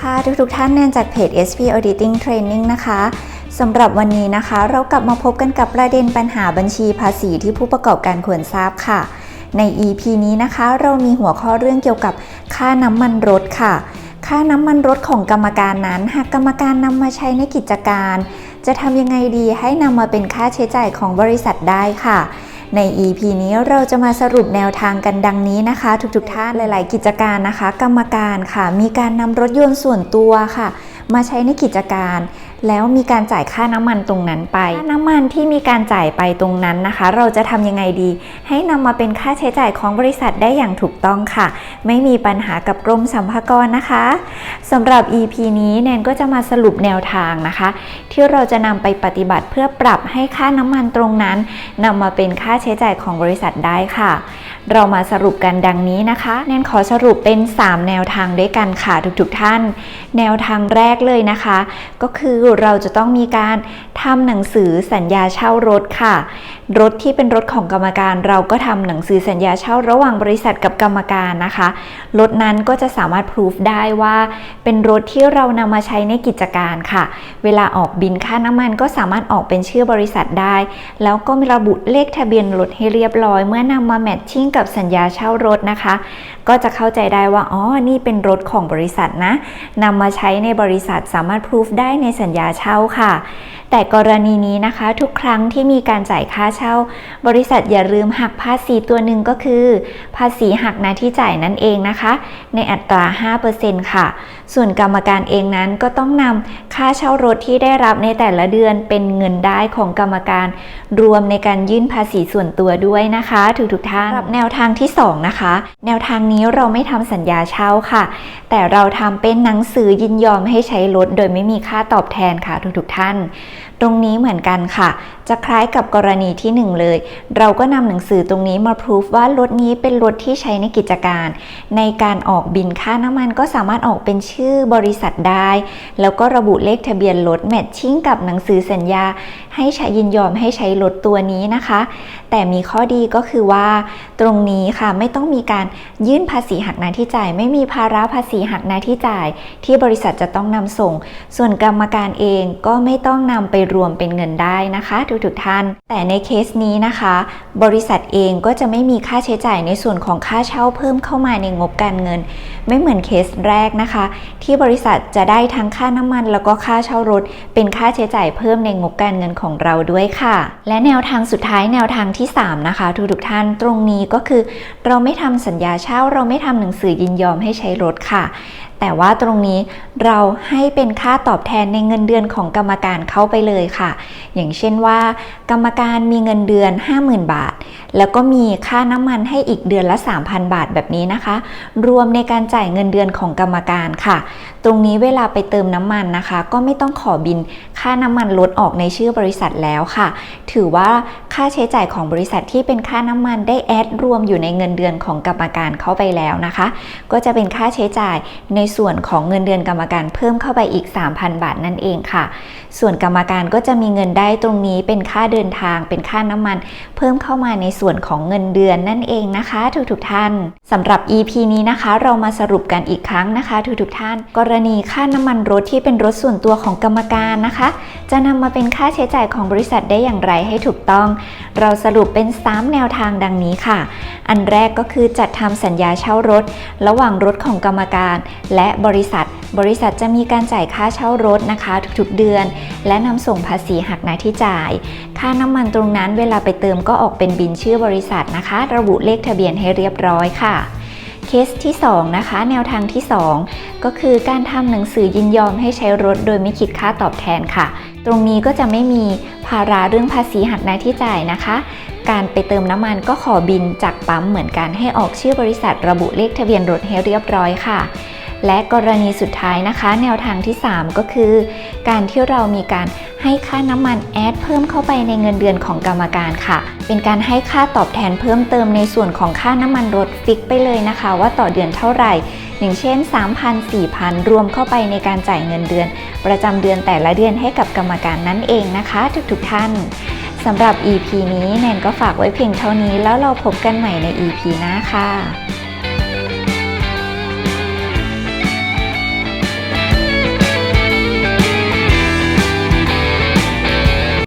ค่ะทุกทุกท่านแนนจากเพจ SP Auditing Training นะคะสำหรับวันนี้นะคะ เรากลับมาพบกันกับประเด็นปัญหาบัญชีภาษีที่ผู้ประกอบการควรทราบค่ะ ใน EP นี้นะคะ เรามีหัวข้อเรื่องเกี่ยวกับค่าน้ำมันรถค่ะ ค่าน้ำมันรถของกรรมการนั้น หากกรรมการนำมาใช้ในกิจการ จะทำยังไงดีให้นำมาเป็นค่าใช้จ่ายของบริษัทได้ค่ะ ใน EP นี้เราจะมาสรุปแนวทางกันดังนี้นะคะ ทุกๆท่านหลาย ๆ กิจการนะคะ กรรมการค่ะ มีการนำรถยนต์ส่วนตัวค่ะ มาใช้ในกิจการ แล้วมีการจ่ายค่าน้ำมันตรงนั้นไป ค่าน้ำมันที่มีการจ่ายไปตรงนั้นนะคะ เราจะทำยังไงดี ให้นำมาเป็นค่าใช้จ่ายของบริษัทได้อย่างถูกต้องค่ะ ไม่มีปัญหากับกรมสรรพากรนะคะสำหรับ EP นี้แนนก็จะมาสรุปแนวทางนะคะ ที่เราจะนำไปปฏิบัติเพื่อปรับให้ค่าน้ำมันตรงนั้นนำมาเป็นค่าใช้จ่ายของบริษัทได้ค่ะ เรามาสรุปกันดังนี้นะคะแนนขอสรุปเป็น 3 แนวทางด้วยกันค่ะทุกๆท่าน แนวทางแรกเลยนะคะ ก็คือเราจะต้องมีการทำหนังสือสัญญาเช่ารถค่ะ รถที่เป็นรถของกรรมการเราก็ทำหนังสือสัญญาเช่าระหว่างบริษัทกับกรรมการนะคะ รถนั้นก็จะสามารถพิสูจได้ว่า เป็นรถที่เรานำมาใช้ในกิจการค่ะ เวลาออกบินค่าน้ำมันก็สามารถออกเป็นชื่อบริษัทได้ แล้วก็มีระบุเลขทะเบียนรถให้เรียบร้อย เมื่อนำมาแมทชิ่งกับสัญญาเช่ารถนะคะ ก็จะเข้าใจได้ว่าอ๋อนี่เป็นรถของบริษัทนะนำมาใช้ในบริษัทสามารถพิสูจได้ในสัญญาเช่าค่ะ แต่กรณีนี้นะคะ ทุกครั้งที่มีการจ่ายค่าเช่าบริษัทอย่าลืมหักภาษีตัวหนึ่งก็คือ ภาษีหักหน้าที่จ่ายนั่นเองนะคะ ในอัตรา 5%ค่ะ ส่วนกรรมการเองนั้นก็ต้องนำค่าเช่ารถที่ได้รับในแต่ละเดือนเป็นเงินได้ของกรรมการ รวมในการยื่นภาษีส่วนตัวด้วยนะคะทุกทุกๆท่านสำหรับแนวทางที่ 2 นะคะ แนวทางนี้เราไม่ทำสัญญาเช่าค่ะ แต่เราทำเป็นหนังสือยินยอมให้ใช้รถโดยไม่มีค่าตอบแทนค่ะทุกๆท่าน ตรงนี้เหมือนกันค่ะ จะคล้ายกับกรณีที่ 1 เลย เราก็นำหนังสือตรงนี้มาพิสูจว่ารถนี้เป็นรถที่ใช้ในกิจการ ในการออกบินค่าน้ำมันก็สามารถออกเป็นชื่อบริษัทได้ แล้วก็ระบุเลขทะเบียนรถแมทชิ่งกับหนังสือสัญญา ให้ใช้ยินยอมให้ใช้รถตัวนี้นะคะ แต่มีข้อดีก็คือว่า ตรงนี้ค่ะไม่ต้องมีการยื่นภาษีหักหน้าที่จ่าย ไม่มีภาระภาษีหักหน้าที่จ่าย ที่บริษัทจะต้องนำส่ง ส่วนกรรมการเองก็ไม่ต้องนำไปรวมเป็นเงินได้นะคะทุกๆท่าน แต่ในเคสนี้นะคะ บริษัทเองก็จะไม่มีค่าใช้จ่ายในส่วนของค่าเช่าเพิ่มเข้ามาในงบการเงิน ไม่เหมือนเคสแรกนะคะ ที่บริษัทจะได้ทั้งค่าน้ำมัน แล้วก็ค่าเช่ารถ เป็นค่าใช้จ่ายเพิ่มในงบการเงินของเราด้วยค่ะ และแนวทางสุดท้ายแนวทางที่ 3 นะคะ ทุกๆท่านตรงนี้ก็คือ เราไม่ทำสัญญาเช่า เราไม่ทำหนังสือยินยอมให้ใช้รถค่ะแต่ว่าตรงนี้เราให้เป็นค่าตอบแทนในเงินเดือนของกรรมการเข้าไปเลยค่ะ อย่างเช่นว่ากรรมการมีเงินเดือน 50,000 บาท แล้วก็มีค่าน้ำมันให้อีกเดือนละ 3,000 บาทแบบนี้นะคะ รวมในการจ่ายเงินเดือนของกรรมการค่ะ ตรงนี้เวลาไปเติมน้ำมันนะคะ ก็ไม่ต้องขอบิน ค่าน้ำมันลดออกในชื่อบริษัทแล้วค่ะ ถือว่าค่าใช้จ่ายของบริษัทที่เป็นค่าน้ำมันได้แอดรวมอยู่ในเงินเดือนของกรรมการเข้าไปแล้วนะคะ ก็จะเป็นค่าใช้จ่ายในส่วนของเงินเดือนกรรมการเพิ่มเข้าไปอีก 3,000 บาทนั่นเองค่ะ ส่วนกรรมการก็จะมีเงินได้ตรงนี้เป็นค่าเดินทาง เป็นค่าน้ำมัน เพิ่มเข้ามาในส่วนของเงินเดือนนั่นเองนะคะ ทุกๆท่านสำหรับ EP นี้นะคะ เรามาสรุปกันอีกครั้งนะคะ ทุกๆท่าน กรณีค่าน้ำมันรถที่เป็นรถส่วนตัวของกรรมการนะคะจะนำมาเป็นค่าใช้จ่ายของบริษัทได้อย่างไรให้ถูกต้อง เราสรุปเป็น 3 แนวทางดังนี้ค่ะ อันแรกก็คือจัดทำสัญญาเช่ารถ ระหว่างรถของกรรมการ และบริษัท บริษัทจะมีการจ่ายค่าเช่ารถนะคะ ทุกๆเดือน และนำส่งภาษีหักหน้าที่จ่าย ค่าน้ำมันตรงนั้นเวลาไปเติมก็ออกเป็นบินชื่อบริษัทนะคะ ระบุเลขทะเบียนให้เรียบร้อยค่ะ เคสที่ 2 นะคะ แนวทางที่ 2 ก็คือการทำหนังสือยินยอมให้ใช้รถโดยไม่คิดค่าตอบแทนค่ะ ตรงนี้ก็จะไม่มีภาระเรื่องภาษีหักหน้าที่จ่ายนะคะ การไปเติมน้ำมันก็ขอบินจากปั๊มเหมือนกันให้ออกชื่อบริษัทระบุเลขทะเบียนรถให้เรียบร้อยค่ะ และกรณีสุดท้ายนะคะ แนวทางที่ 3 ก็คือ การที่เรามีการให้ค่าน้ำมันแอดเพิ่มเข้าไปในเงินเดือนของกรรมการค่ะ เป็นการให้ค่าตอบแทนเพิ่มเติมในส่วนของค่าน้ำมันรถฟิกไปเลยนะคะ ว่าต่อเดือนเท่าไหร่ อย่างเช่น 3,000 4,000 รวมเข้าไปในการจ่ายเงินเดือน ประจำเดือนแต่ละเดือนให้กับกรรมการนั่นเองนะคะ ทุกๆท่านสำหรับ EP นี้แนนก็ฝากไว้เพียงเท่านี้แล้วเราพบกันใหม่ใน EP หน้าค่ะ